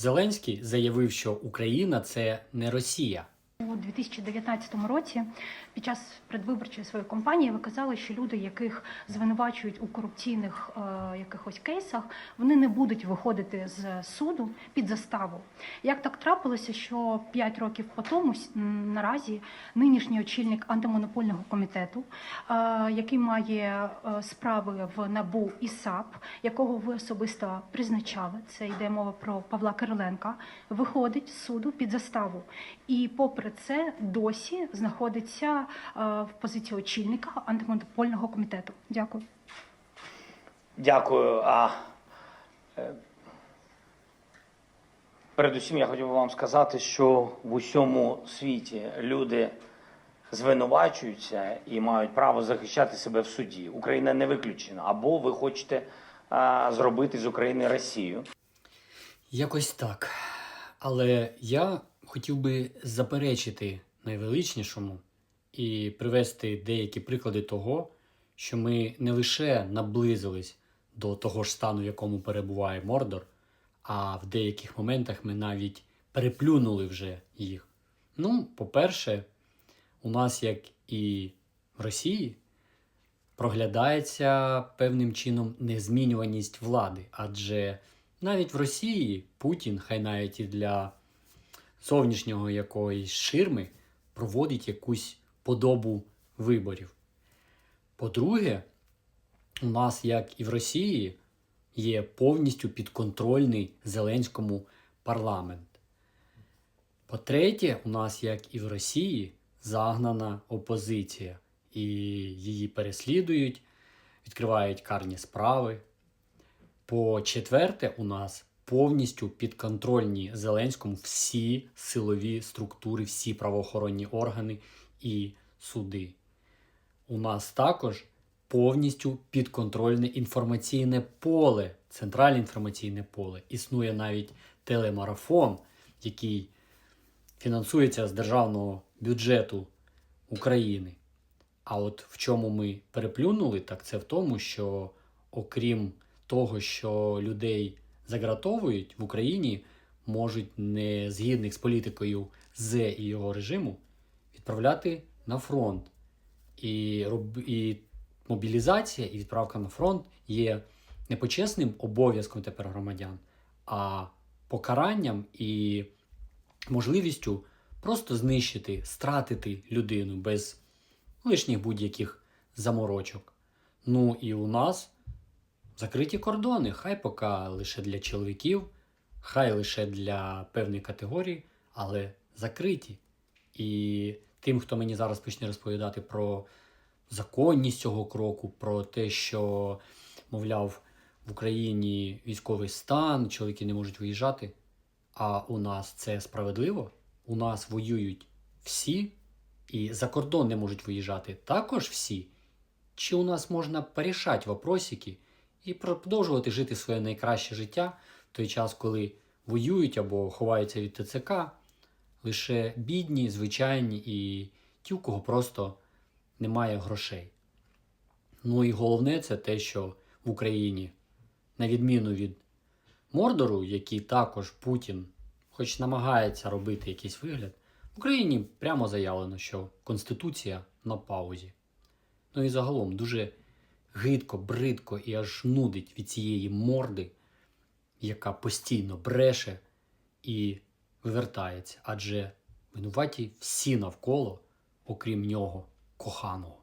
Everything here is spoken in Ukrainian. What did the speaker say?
Зеленський заявив, що Україна це не Росія. У 2019 році під час предвиборчої своєї кампанії ви казали, що люди, яких звинувачують у корупційних е, якихось кейсах, вони не будуть виходити з суду під заставу. Як так трапилося, що 5 років по тому наразі нинішній очільник антимонопольного комітету, е, який має е, справи в НАБУ і САП, якого ви особисто призначали, це йде мова про Павла Кириленка, виходить з суду під заставу. І попри це досі знаходиться е, в позиції очільника антимонопольного комітету. Дякую. Дякую. А, е, передусім я хотів би вам сказати, що в усьому світі люди звинувачуються і мають право захищати себе в суді. Україна не виключена. Або ви хочете а, зробити з України Росію. Якось так. Але я хотів би заперечити найвеличнішому і привести деякі приклади того, що ми не лише наблизились до того ж стану, в якому перебуває Мордор, а в деяких моментах ми навіть переплюнули вже їх. Ну, по-перше, у нас, як і в Росії, проглядається певним чином незмінюваність влади, адже навіть в Росії Путін, хай навіть і для зовнішнього якоїсь ширми, проводить якусь подобу виборів. По-друге, у нас, як і в Росії, є повністю підконтрольний Зеленському парламент. По-третє, у нас, як і в Росії, загнана опозиція, і її переслідують, відкривають карні справи. По-четверте, у нас повністю підконтрольні Зеленському всі силові структури, всі правоохоронні органи і суди. У нас також повністю підконтрольне інформаційне поле, центральне інформаційне поле. Існує навіть телемарафон, який фінансується з державного бюджету України. А от в чому ми переплюнули, так це в тому, що окрім того, що людей загратовують в Україні, можуть не згідних з політикою З і його режиму відправляти на фронт. І, і мобілізація і відправка на фронт є не почесним обов'язком тепер громадян, а покаранням і можливістю просто знищити, стратити людину без лишніх будь-яких заморочок. Ну і у нас закриті кордони, хай поки лише для чоловіків, хай лише для певної категорії, але закриті. І тим, хто мені зараз почне розповідати про законність цього кроку, про те, що, мовляв, в Україні військовий стан, чоловіки не можуть виїжджати. А у нас це справедливо. У нас воюють всі, і за кордон не можуть виїжджати також всі. Чи у нас можна порішати вопросики і продовжувати жити своє найкраще життя в той час, коли воюють або ховаються від ТЦК, лише бідні, звичайні і ті, у кого просто немає грошей. Ну і головне це те, що в Україні, на відміну від Мордору, який також Путін, хоч намагається робити якийсь вигляд, в Україні прямо заявлено, що Конституція на паузі. Ну і загалом дуже гидко, бридко і аж нудить від цієї морди, яка постійно бреше і вивертається, адже винуваті всі навколо, окрім нього, коханого.